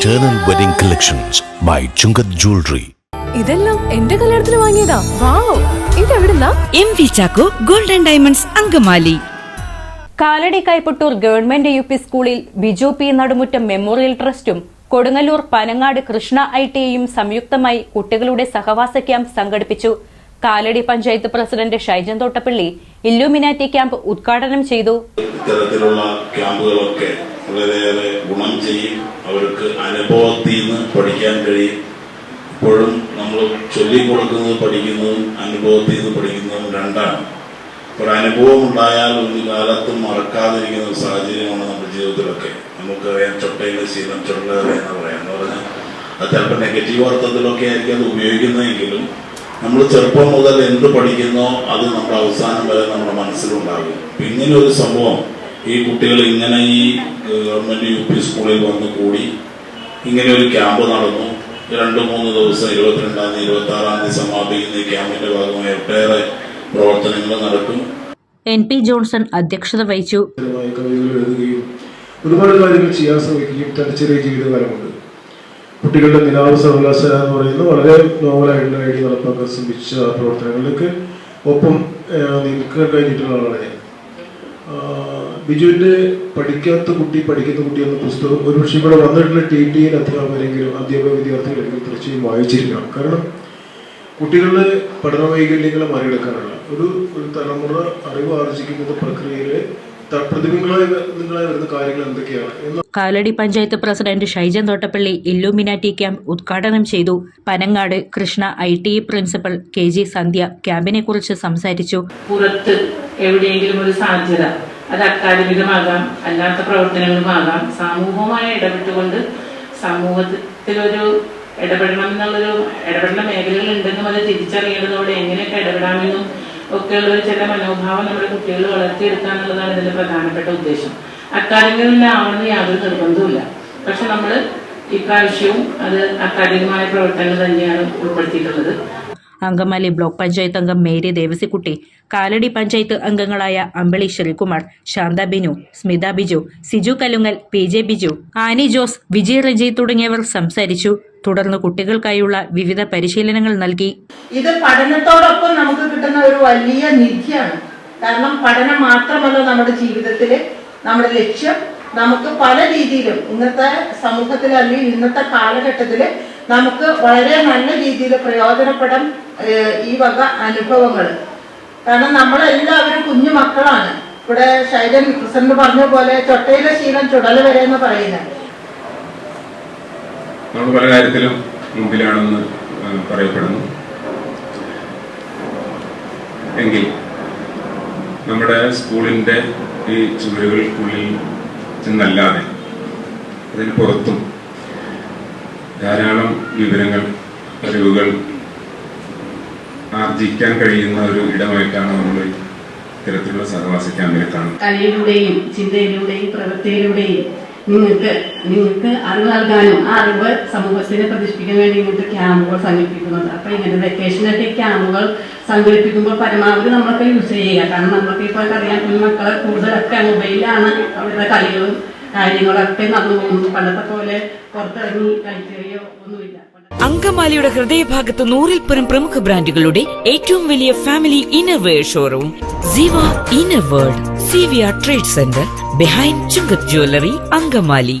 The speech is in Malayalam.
Eternal Wedding Collections by Chungath Jewelry. ഇതെല്ലാം എന്റെ കല്യാണത്തിന് വാങ്ങിയതാ. Wow ഇതെവിടുന്നാ M V Chacko golden diamonds Angamaly. Kalady Kaippattoor government U P സ്കൂളിൽ ബിജു പി നടുമുറ്റം മെമ്മോറിയൽ ട്രസ്റ്റും കൊടുങ്ങല്ലൂർ പനങ്ങാട് കൃഷ്ണ ഐ ടിയും സംയുക്തമായി കുട്ടികളുടെ സഹവാസ ക്യാമ്പ് സംഘടിപ്പിച്ചു. Kalady panchayat president Shaijan Thottappally illuminati camp ഉദ്ഘാടനം ചെയ്തു. ഇത്തരത്തിലുള്ള ക്യാമ്പുകളൊക്കെ വളരെയേറെ ഗുണം ചെയ്യും. അവർക്ക് അനുഭവത്തിൽ നിന്ന് പഠിക്കാൻ കഴിയും. ഇപ്പോഴും നമ്മൾ ചൊല്ലിക്കൊടുക്കുന്നത് പഠിക്കുന്നതും അനുഭവത്തിൽ നിന്ന് പഠിക്കുന്നതും രണ്ടാണ്. ഒരു അനുഭവം ഉണ്ടായാൽ ഒരു കാലത്തും മറക്കാതിരിക്കുന്ന ഒരു സാഹചര്യമാണ് നമ്മുടെ ജീവിതത്തിലൊക്കെ. നമുക്കറിയാം ചൊട്ടയിലെ ശീലം ചൊല്ലേറെ എന്ന് പറയാം. എന്ന് പറഞ്ഞാൽ അത് ചിലപ്പോൾ നെഗറ്റീവ് അർത്ഥത്തിലൊക്കെ ആയിരിക്കും അത് ഉപയോഗിക്കുന്നതെങ്കിലും നമ്മൾ ചെറുപ്പം മുതൽ എന്ത് പഠിക്കുന്നോ അത് നമ്മുടെ അവസാനം വരെ നമ്മുടെ മനസ്സിലുണ്ടാകും. ഇങ്ങനെ ഒരു സംഭവം ഈ കുട്ടികൾ ഇങ്ങനെ ഈ ഗവൺമെന്റ് യു പി സ്കൂളിൽ വന്ന് കൂടി ഇങ്ങനെ ഒരു ക്യാമ്പ് നടന്നു. രണ്ട് മൂന്ന് ദിവസം ഇരുപത്തിരണ്ടാം തീയതി ഇരുപത്തി ആറാം തീയതി സമാപിക്കുന്ന ഈ ക്യാമ്പിന്റെ ഭാഗമായി ഒട്ടേറെ പ്രവർത്തനങ്ങൾ നടക്കും. എൻ പി ജോൺസൺ അധ്യക്ഷത വഹിച്ചു. എഴുതുകയും ഒരുപാട് കാര്യങ്ങൾ ചെയ്യാൻ ശ്രമിക്കുകയും തന്റെ ചെറിയ ജീവിതകാലമുണ്ട്. കുട്ടികളുടെ നിലാവ് സർവകലാശാല എന്ന് പറയുന്നത് വളരെ നോവലായിട്ടുള്ള ഐഡിയ നടപ്പാക്കാൻ ശ്രമിച്ച പ്രവർത്തനങ്ങളിലേക്ക് ഒപ്പം നിൽക്കാൻ കഴിഞ്ഞിട്ടുള്ള ആളാണ് ഞാൻ. ബിജുവിന്റെ പഠിക്കാത്ത കുട്ടി പഠിക്കുന്ന കുട്ടി എന്ന പുസ്തകം ഒരുപക്ഷെ ഇവിടെ വന്നിട്ടുള്ള ടി ടി അധ്യാപകരെങ്കിലും അധ്യാപക വിദ്യാർത്ഥികളെങ്കിലും തീർച്ചയായും വായിച്ചിരിക്കണം കാരണം കുട്ടികളുടെ പഠന വൈകല്യങ്ങളെ മറികടക്കാനുള്ള ഒരു ഒരു തലമുറ അറിവ് ആർജിക്കുന്ന പ്രക്രിയയിലെ Kalady panchayat president Shaijan Thottappally illuminati camp ഉദ്ഘാടനം ചെയ്തു. Panangad Krishna I T principal K G Sandhya ക്യാമ്പിനെ കുറിച്ച് സംസാരിച്ചു. പുറത്ത് എവിടെയെങ്കിലും ഒരു സാധ്യത അത് അക്കാദമികമാകാം അല്ലാത്ത പ്രവർത്തനങ്ങളുമാകാം. സമൂഹവുമായി ഇടപെട്ടുകൊണ്ട് സമൂഹത്തിലൊരു ഇടപെടണം എന്നുള്ളൊരു ഇടപെടേണ്ട മേഖലകൾ ഉണ്ടെന്നും അത് തിരിച്ചറിയേണ്ടതോടെ എങ്ങനെയൊക്കെ ഇടപെടാമെന്നും ഒക്കെയുള്ള ചില മനോഭാവം നമ്മുടെ കുട്ടികൾ വളർത്തിയെടുക്കുക എന്നുള്ളതാണ് ഇതിന്റെ പ്രധാനപ്പെട്ട ഉദ്ദേശം. അക്കാദമികളിലാവണമെന്ന് യാതൊരു നിർബന്ധവുമില്ല. പക്ഷെ നമ്മൾ ഇപ്രാവശ്യവും അത് അക്കാദമികമായ പ്രവർത്തനങ്ങൾ തന്നെയാണ് ഉൾപ്പെടുത്തിയിട്ടുള്ളത്. അങ്കമാലി ബ്ലോക്ക് പഞ്ചായത്ത് അംഗം മേരി ദേവസിക്കുട്ടി കാലടി പഞ്ചായത്ത് അംഗങ്ങളായ അമ്പിളി ശ്രീകുമാർ ശാന്ത ബിനു സ്മിത ബിജു സിജു കലുങ്ങൽ പി ജെ ബിജു ആനി ജോസ് വിജയ് റജി തുടങ്ങിയവർ സംസാരിച്ചു. തുടർന്ന് കുട്ടികൾക്കായുള്ള വിവിധ പരിശീലനങ്ങൾ നൽകി. ഇത് പഠനത്തോടൊപ്പം നമുക്ക് കിട്ടുന്ന ഒരു വലിയ നിധിയാണ്. കാരണം പഠനം മാത്രമല്ല നമ്മുടെ ജീവിതത്തിലെ നമ്മുടെ ലക്ഷ്യം. നമുക്ക് പല രീതിയിലും ഇന്നത്തെ സമൂഹത്തിൽ അല്ലെങ്കിൽ ഇന്നത്തെ കാലഘട്ടത്തിൽ നമുക്ക് വളരെ നല്ല രീതിയിൽ പ്രയോജനപ്പെടാൻ ഏഹ്, ഈ വക അനുഭവങ്ങൾ. കാരണം നമ്മളെല്ലാവരും കുഞ്ഞു മക്കളാണ്. ഇവിടെ ശൈലൻ പ്രസിഡന്റ് പറഞ്ഞ പോലെ ചൊട്ടയിലെ ശീലം ചുടല വരെ എന്ന് പറയുന്നത്. നമ്മൾ പല കാര്യത്തിലും മുമ്പിലാണെന്ന് പറയപ്പെടുന്നു. എങ്കിൽ നമ്മുടെ സ്കൂളിന്റെ ഈ ചുവരുകൾക്കുള്ളിൽ നിന്നല്ലാതെ അതിന് പുറത്തും ധാരാളം വിവരങ്ങൾ അറിവുകൾ ആർജിക്കാൻ കഴിയുന്ന ഒരു ഇടമായിട്ടാണ് നമ്മൾ ഇത്തരത്തിലുള്ള സഹവാസ ക്യാമ്പിനെ കാണുന്നത്. കലയിലൂടെയും ചിന്തയിലൂടെയും പ്രവൃത്തിയിലൂടെയും നിങ്ങൾക്ക് നിങ്ങൾക്ക് അറിവ് നൽകാനും ആ അറിവ് സമൂഹത്തിനെ പ്രതിഷ്ഠിക്കാൻ വേണ്ടി ഇങ്ങനത്തെ ക്യാമ്പുകൾ സംഘടിപ്പിക്കുന്നത് അപ്പൊ ഇങ്ങനെ വെക്കേഷനൊക്കെ ക്യാമ്പുകൾ സംഘടിപ്പിക്കുമ്പോൾ പരമാവധി നമ്മളൊക്കെ യൂസ് ചെയ്യുക. കാരണം നമ്മൾക്ക് ഇപ്പോൾ അറിയാം മക്കളെ കൂടുതലൊക്കെ മൊബൈലാണ് അവരുടെ കളികളും കാര്യങ്ങളൊക്കെ നടന്നു പോകുന്നു. പണ്ടത്തെ പോലെ പുറത്തിറങ്ങി കഴിക്കുകയോ ഒന്നുമില്ല. അങ്കമാലിയുടെ ഹൃദയഭാഗത്ത് നൂറിൽ പരം പ്രമുഖ ബ്രാൻഡുകളുടെ ഏറ്റവും വലിയ family innerwear showroom Ziva inner world C V R trade centre behind Chungath jewellery Angamaly.